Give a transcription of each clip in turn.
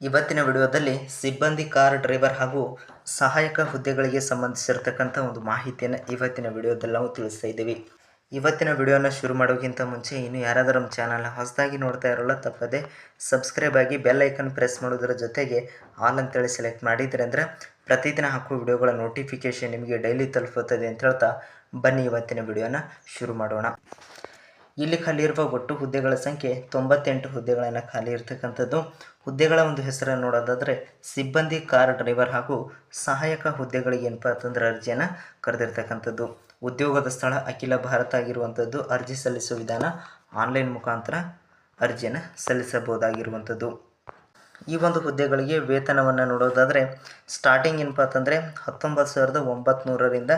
ಇವತ್ತಿನ ವಿಡಿಯೋದಲ್ಲಿ ಸಿಬ್ಬಂದಿ ಕಾರ್ ಡ್ರೈವರ್ ಹಾಗೂ ಸಹಾಯಕ ಹುದ್ದೆಗಳಿಗೆ ಸಂಬಂಧಿಸಿರ್ತಕ್ಕಂಥ ಒಂದು ಮಾಹಿತಿಯನ್ನು ಇವತ್ತಿನ ವಿಡಿಯೋದಲ್ಲಿ ನಾವು ತಿಳಿಸ್ತಾ ಇದ್ದೀವಿ. ಇವತ್ತಿನ ವಿಡಿಯೋನ ಶುರು ಮಾಡೋಕ್ಕಿಂತ ಮುಂಚೆ ಇನ್ನು ಯಾರಾದರೂ ನಮ್ಮ ಚಾನಲ್ನ ಹೊಸದಾಗಿ ನೋಡ್ತಾ ಇರೋಲ್ಲ, ತಪ್ಪದೆ ಸಬ್ಸ್ಕ್ರೈಬ್ ಆಗಿ ಬೆಲ್ ಐಕನ್ ಪ್ರೆಸ್ ಮಾಡೋದರ ಜೊತೆಗೆ ಆಲ್ ಅಂತೇಳಿ ಸೆಲೆಕ್ಟ್ ಮಾಡಿದ್ರೆ ಅಂದರೆ ಪ್ರತಿದಿನ ಹಾಕುವ ವಿಡಿಯೋಗಳ ನೋಟಿಫಿಕೇಷನ್ ನಿಮಗೆ ಡೈಲಿ ತಲುಪುತ್ತದೆ ಅಂತ ಹೇಳ್ತಾ ಬನ್ನಿ ಇವತ್ತಿನ ವಿಡಿಯೋನ ಶುರು ಮಾಡೋಣ. ಇಲ್ಲಿ ಖಾಲಿ ಇರುವ ಒಟ್ಟು ಹುದ್ದೆಗಳ ಸಂಖ್ಯೆ ತೊಂಬತ್ತೆಂಟು ಹುದ್ದೆಗಳನ್ನು ಖಾಲಿ ಇರತಕ್ಕಂಥದ್ದು. ಹುದ್ದೆಗಳ ಒಂದು ಹೆಸರನ್ನು ನೋಡೋದಾದರೆ ಸಿಬ್ಬಂದಿ, ಕಾರ್ ಡ್ರೈವರ್ ಹಾಗೂ ಸಹಾಯಕ ಹುದ್ದೆಗಳಿಗೆ ಏನಪ್ಪ ಅಂತಂದ್ರೆ ಅರ್ಜಿಯನ್ನು ಕರೆದಿರ್ತಕ್ಕಂಥದ್ದು. ಉದ್ಯೋಗದ ಸ್ಥಳ ಅಖಿಲ ಭಾರತ ಆಗಿರುವಂಥದ್ದು ಅರ್ಜಿ ಸಲ್ಲಿಸುವ ವಿಧಾನ ಆನ್ಲೈನ್ ಮುಖಾಂತರ ಅರ್ಜಿಯನ್ನು ಸಲ್ಲಿಸಬಹುದಾಗಿರುವಂಥದ್ದು. ಈ ಒಂದು ಹುದ್ದೆಗಳಿಗೆ ವೇತನವನ್ನು ನೋಡೋದಾದರೆ ಸ್ಟಾರ್ಟಿಂಗ್ ಏನಪ್ಪ ಅಂತಂದರೆ ಹತ್ತೊಂಬತ್ತು ಸಾವಿರದ ಒಂಬತ್ನೂರರಿಂದ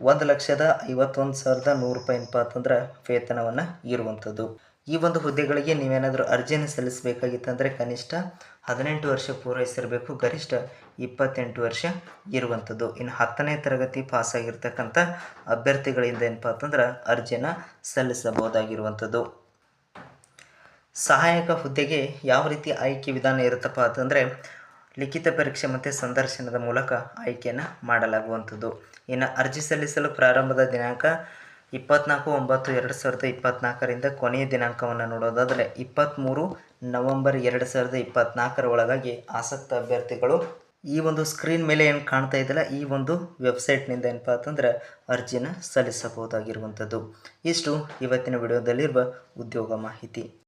ಒಂದು ಲಕ್ಷದ ಐವತ್ತೊಂದು ಸಾವಿರದ ನೂರು ರೂಪಾಯಿ ಅಂತಂದ್ರೆ ವೇತನವನ್ನು ಇರುವಂಥದ್ದು. ಈ ಒಂದು ಹುದ್ದೆಗಳಿಗೆ ನೀವೇನಾದರೂ ಅರ್ಜಿಯನ್ನು ಸಲ್ಲಿಸಬೇಕಾಗಿತ್ತಂದರೆ ಕನಿಷ್ಠ ಹದಿನೆಂಟು ವರ್ಷ ಪೂರೈಸಿರಬೇಕು, ಗರಿಷ್ಠ ಇಪ್ಪತ್ತೆಂಟು ವರ್ಷ ಇರುವಂಥದ್ದು. ಇನ್ನು ಹತ್ತನೇ ತರಗತಿ ಪಾಸಾಗಿರ್ತಕ್ಕಂಥ ಅಭ್ಯರ್ಥಿಗಳಿಂದ ಏನಪ್ಪ ಅಂತಂದ್ರೆ ಅರ್ಜಿಯನ್ನು ಸಲ್ಲಿಸಬಹುದಾಗಿರುವಂಥದ್ದು. ಸಹಾಯಕ ಹುದ್ದೆಗೆ ಯಾವ ರೀತಿ ಆಯ್ಕೆ ವಿಧಾನ ಇರುತ್ತಪ್ಪ ಅಂತಂದರೆ ಲಿಖಿತ ಪರೀಕ್ಷೆ ಮತ್ತು ಸಂದರ್ಶನದ ಮೂಲಕ ಆಯ್ಕೆಯನ್ನು ಮಾಡಲಾಗುವಂಥದ್ದು. ಇನ್ನು ಅರ್ಜಿ ಸಲ್ಲಿಸಲು ಪ್ರಾರಂಭದ ದಿನಾಂಕ ಇಪ್ಪತ್ನಾಲ್ಕು ಒಂಬತ್ತು ಎರಡು ಸಾವಿರದ ಇಪ್ಪತ್ನಾಲ್ಕರಿಂದ ಕೊನೆಯ ದಿನಾಂಕವನ್ನು ನೋಡೋದಾದರೆ ಇಪ್ಪತ್ತ್ಮೂರು ನವಂಬರ್ ಎರಡು ಸಾವಿರದ ಇಪ್ಪತ್ನಾಲ್ಕರ ಒಳಗಾಗಿ ಆಸಕ್ತ ಅಭ್ಯರ್ಥಿಗಳು ಈ ಒಂದು ಸ್ಕ್ರೀನ್ ಮೇಲೆ ಏನು ಕಾಣ್ತಾ ಇದೆಯಲ್ಲ, ಈ ಒಂದು ವೆಬ್ಸೈಟ್ನಿಂದ ಏನಪ್ಪ ಅಂತಂದ್ರೆ ಅರ್ಜಿನ ಸಲ್ಲಿಸಬಹುದಾಗಿರುವಂಥದ್ದು. ಇಷ್ಟು ಇವತ್ತಿನ ವಿಡಿಯೋದಲ್ಲಿರುವ ಉದ್ಯೋಗ ಮಾಹಿತಿ.